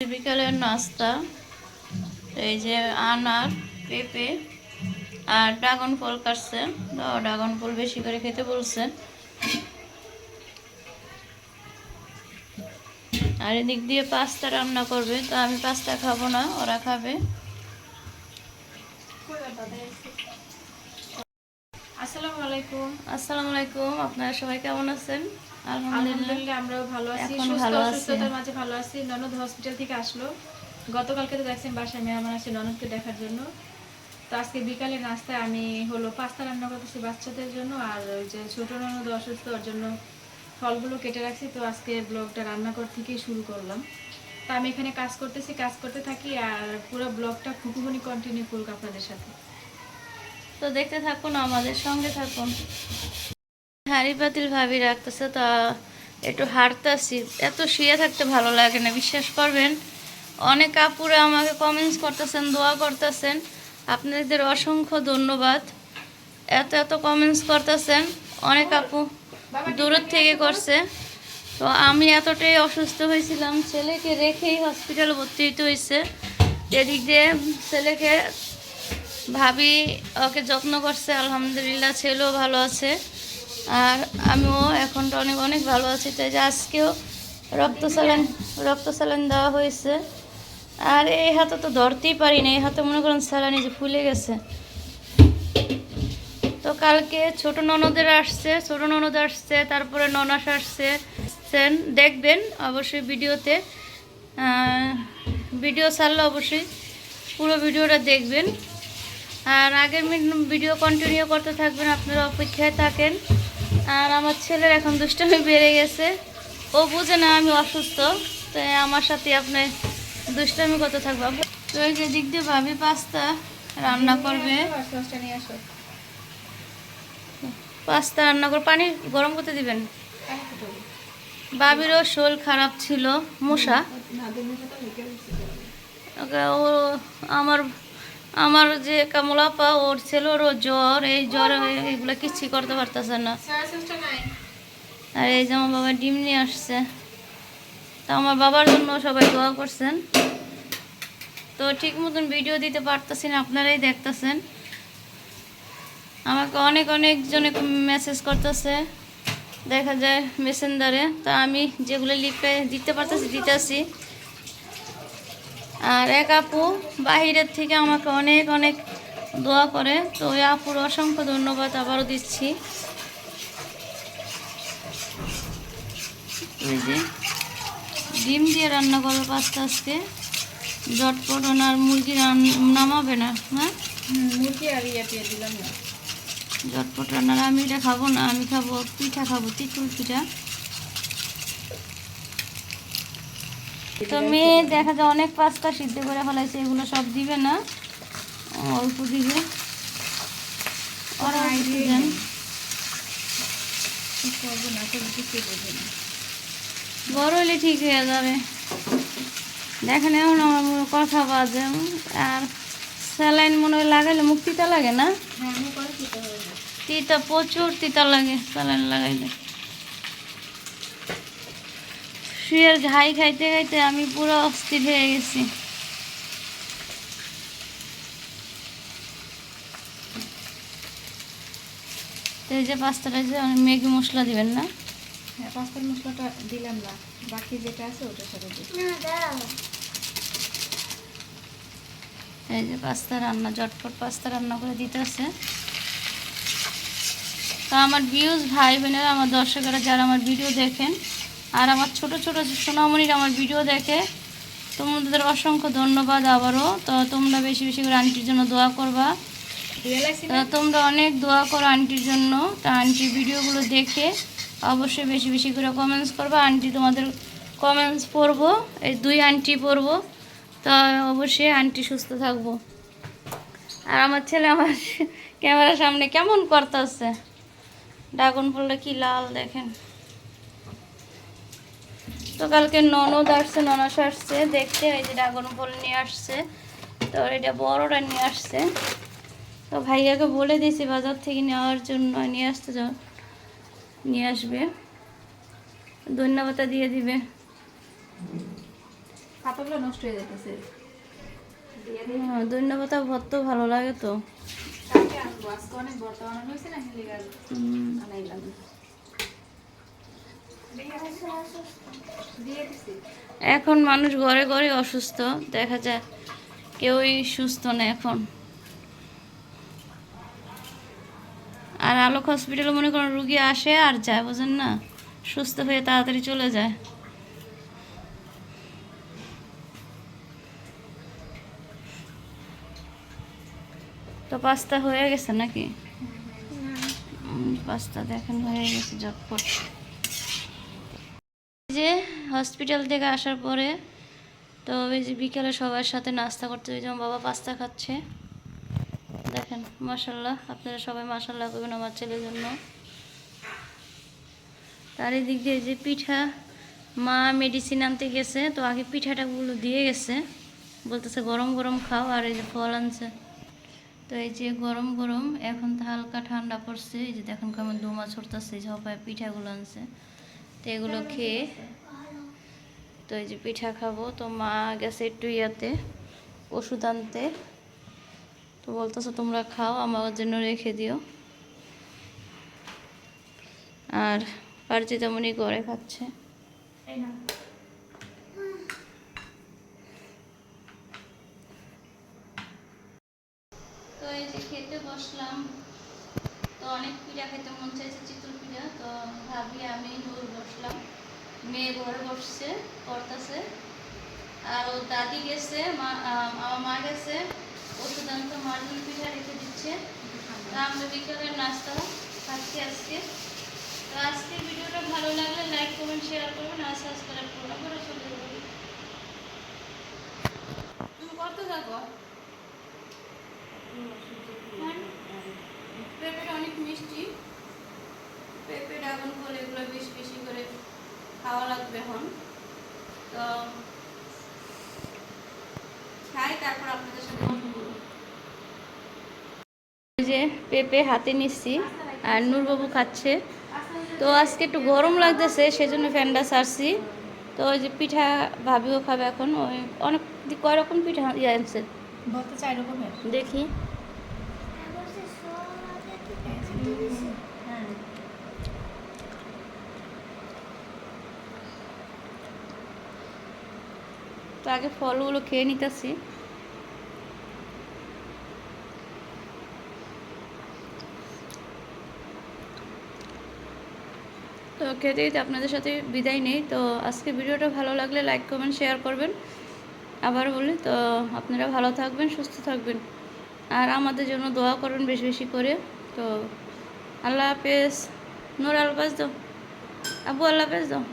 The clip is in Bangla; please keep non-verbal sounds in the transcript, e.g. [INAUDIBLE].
বিকালের নাস্তা এই যে আনার পেঁপে আর ড্রাগন ফল কাটছে। ড্রাগন ফল বেশি করে খেতে বলছে। আর এদিক দিয়ে পাস্তা রান্না করবে তো আমি পাস্তা খাব না ওরা খাবে। আসসালামু আলাইকুম। আসসালামু আলাইকুম আপনারা সবাই কেমন আছেন? আলহামদুলিল্লাহ আমরাও ভালো আছি। সুস্থ ভালো আছি। অসুস্থতার মাঝে ভালো আছি। ননদ হসপিটাল থেকে আসলো। গতকালকে তো দেখছেন বাসায় মেহমান আসে ননদকে দেখার জন্য। তো আজকে বিকালে নাস্তায় আমি হলো পাস্তা রান্না করতেছি বাচ্চাদের জন্য আর ওই যে ছোট ননদ অসুস্থ ওর জন্য ফলগুলো কেটে রাখছি। তো আজকে ব্লগটা রান্নাঘর থেকেই শুরু করলাম। তো আমি এখানে কাজ করতেছি কাজ করতে থাকি আর পুরো ব্লগটা খুকুমনি কন্টিনিউ করুক আপনাদের সাথে। তো দেখতে থাকুন আমাদের সঙ্গে থাকুন। হাড়ি পাতিল ভাবি রাখতেছে তা একটু হাঁটতেছি। এত শুয়ে থাকতে ভালো লাগে না, বিশ্বাস করবেন? অনেক আপুরে আমাকে কমেন্টস করতেছেন, দোয়া করতেছেন। আপনাদের অসংখ্য ধন্যবাদ। এত এত কমেন্টস করতেছেন, অনেক আপু দূরের থেকে করছে। তো আমি এতটাই অসুস্থ হয়েছিলাম, ছেলেকে রেখেই হসপিটালে ভর্তি হইতে হয়েছে এদিক দিয়ে ছেলেকে ভাবি ওকে যত্ন করছে, আলহামদুলিল্লাহ, ছেলেও ভালো আছে। আর আমিও এখন তো অনেক অনেক ভালো আছি। তাই যে আজকেও রক্ত স্যালাইন রক্ত স্যালাইন দেওয়া হয়েছে। আর এই হাতে তো ধরতেই পারি না, এই হাতে মনে করেন স্যালাইন যে ফুলে গেছে। তো কালকে ছোট ননদের আসছে, ছোট ননদ আসছে, তারপরে ননাস আসছে। সেন, দেখবেন অবশ্যই ভিডিওতে। ভিডিও ছাড়লে অবশ্যই পুরো ভিডিওটা দেখবেন। আর আগের ভিডিও কন্টিনিউ করতে থাকবেন, আপনারা অপেক্ষায় থাকেন। আর আমার ছেলের এখন দুষ্টামি বেড়ে গেছে। ও বুঝে না আমি অসুস্থ তাই আমার সাথে আপনি দুষ্টামি করতে থাকব। তো এই যে দিক দিয়ে ভাবি পাস্তা রান্না করবে। পাস্তা রান্না করে পানি গরম করতে দিবেন? বাবিরও শোল খারাপ ছিল, মশা। ও আমার আমার যে কামলাপা, ওর ছেলেরও জ্বর, এই জ্বর এইগুলো কিচ্ছু করতে পারতেছে না। আর এই যে আমার বাবা ডিম নিয়ে আসছে। তা আমার বাবার জন্য সবাই দোয়া করছেন। তো ঠিক মতন ভিডিও দিতে পারতেছি না, আপনারাই দেখতেছেন। আমাকে অনেক অনেক জনে মেসেজ করতেছে। দেখা যায় মেসেঞ্জারে তা আমি যেগুলো লিখে দিতে পারতেছি, দিতেছি। আর এক আপু বাহিরের থেকে আমাকে অনেক অনেক দোয়া করে। তো ওই আপুর অসংখ্য ধন্যবাদ আবারও দিচ্ছি। ওই যে ডিম দিয়ে রান্না করবে পাস্তা আজকে। ঝটপট ওনার মুরগি নামাবে না হ্যাঁ? মুরগি আর ইয়ে দিয়ে দিলাম না। ঝটপট রান্নার আমি এটা খাব না আমি খাব পিঠা খাব তিতুল পিঠা। তো মেয়ে দেখা যায় অনেক পাস্তা সিদ্ধ করে ফেলাইছে এগুলো সব দিবে না। অল্প দিবে। ওরা দেন। বড় হলে ঠিক হয়ে যাবে। দেখেন এখন আমার কথা বাজে। আর স্যালাইন মনে হয় লাগাইলে মুখ তিতা লাগে না? হ্যাঁ না তিতা প্রচুর তিতা লাগে স্যালাইন লাগাইলে। শুয়ের ঘাই খাইতে খাইতে আমি পুরো অস্থির হয়ে গেছি। তো এই যে পাস্তাটা যে ম্যাগি মশলা দিবেন না? হ্যাঁ পাস্তার মশলাটা দিলাম না। বাকি যেটা আছে ওটার সাথে দিই। এই যে পাস্তা রান্না ঝটপট পাস্তা রান্না করে দিতেছে। তো আমার ভিউজ ভাই বোনেরা আমার দর্শকেরা যারা আমার ভিডিও দেখেন আর আমার ছোট ছোট সোনামণিরা আমার ভিডিও দেখে তোমাদের অসংখ্য ধন্যবাদ আবারও। তো তোমরা বেশি বেশি করে আন্টির জন্য দোয়া করবা। তোমরা অনেক দোয়া করো আন্টির জন্য। তা আন্টির ভিডিওগুলো দেখে অবশ্যই বেশি বেশি করে কমেন্টস করবা। আন্টি তোমাদের কমেন্টস পড়ব এই দুই আন্টি পড়ব। তো অবশ্যই আন্টি সুস্থ থাকব। আর আমার ছেলে আমার [LAUGHS] ক্যামেরার সামনে কেমন করতেছে? ড্রাগন ফলটা কি লাল দেখেন। তো কালকে ননদ আসছে ননাস আসছে দেখতে এই যে ড্রাগন ফল নিয়ে আসছে তো এটা বড়টা নিয়ে আসছে। তো ভাইয়াকে বলে দিয়েছি বাজার থেকে নেওয়ার জন্য নিয়ে আসতে যাও নিয়ে আসবে। ধন্যবাদ দিয়ে দিবে। খাতাগুলো নষ্ট হয়ে যেতেছে দিয়ে ধন্যবাদ ভর্ত ভালো লাগে তো। আজকে অনেক বানানো হয়েছে না এখন মানুষ ঘরে ঘরে অসুস্থ। দেখা যায় কেউই সুস্থ না এখন। আর আলোক হসপিটালে মনে করেন রুগী আসে আর যায় বুঝেন না? সুস্থ হয়ে তাড়াতাড়ি চলে যায়। তো পাস্তা হয়ে গেছে নাকি? পাস্তা দেখেন হয়ে গেছে ঝটপট। যে হসপিটাল থেকে আসার পরে তো ওই যে বিকেলে সবার সাথে নাস্তা করতে, ওই যেমন বাবা পাস্তা খাচ্ছে। দেখেন মাসাল্লাহ আপনারা সবাই মাসাল্লাহ করবেন আমার ছেলের জন্য। তার এদিক দিয়ে যে পিঠা, মা মেডিসিন আনতে গেছে, তো আগে পিঠাটাগুলো দিয়ে গেছে। বলতেছে, গরম গরম খাও। আর এই যে ফল আনছে। তো এই যে গরম গরম, এখন তো হালকা ঠান্ডা পড়ছে। এই যে দেখেন কেমন দোমা ছড়তেছে এই যে হপায় পিঠাগুলো আনছে। তো এগুলো খেয়ে তো এই যে পিঠা খাব। তো মা গেছে একটু ইয়াতে, ওষুধ আনতে। তো বলতেছো, তোমরা খাও আমার জন্য রেখে দিও। আর পারছি তেমনই করে খাচ্ছে। তো এই যে খেতে বসলাম। তো অনেক পিঠা খেতে মন চাইছে, চিতল পিঠা। তো ভাবি আমি নূর বসলাম। মেয়ে ঘরে বসছে, করতেছে। আর ও দাদি গেছে আমার মা গেছে। ওষুধ আনতে পিঠা রেখে দিচ্ছে। তো আমরা বিকেলের নাস্তা খাচ্ছি আজকে। তো আজকে ভিডিওটা ভালো লাগলে লাইক কমেন্ট শেয়ার করবেন আর সাবস্ক্রাইব করবেন করে চলে যাবেন তুমি কত থাকো হ্যাঁ পেঁপেটা অনেক মিষ্টি পেঁপে ড্রাগন ফল এগুলো বেশি বেশি করে খাওয়া লাগবে এখন। তো খাই তারপর আপনাদের সাথে যে পেঁপে হাতে নিচ্ছি আর নূরবাবু খাচ্ছে। তো আজকে একটু গরম লাগতেছে সেজন্য ফ্যানটা সারছি। তো ওই যে পিঠা ভাবিও খাবে এখন ওই অনেক কয় রকম পিঠা ইয়ে আনছে দেখি হ্যাঁ তো আগে ফলগুলো খেয়ে নিতেছি। তো খেতে খেতে আপনাদের সাথে বিদায় নেই। তো আজকে ভিডিওটা ভালো লাগলে লাইক, কমেন্ট, শেয়ার করবেন। আবার বলি, তো আপনারা ভালো থাকবেন, সুস্থ থাকবেন। আর আমাদের জন্য দোয়া করবেন বেশি বেশি করে। তো আল্লাহ হাফেজ। নোর আলবাস দাও। আবু, আল্লাহ হাফেজ দাও।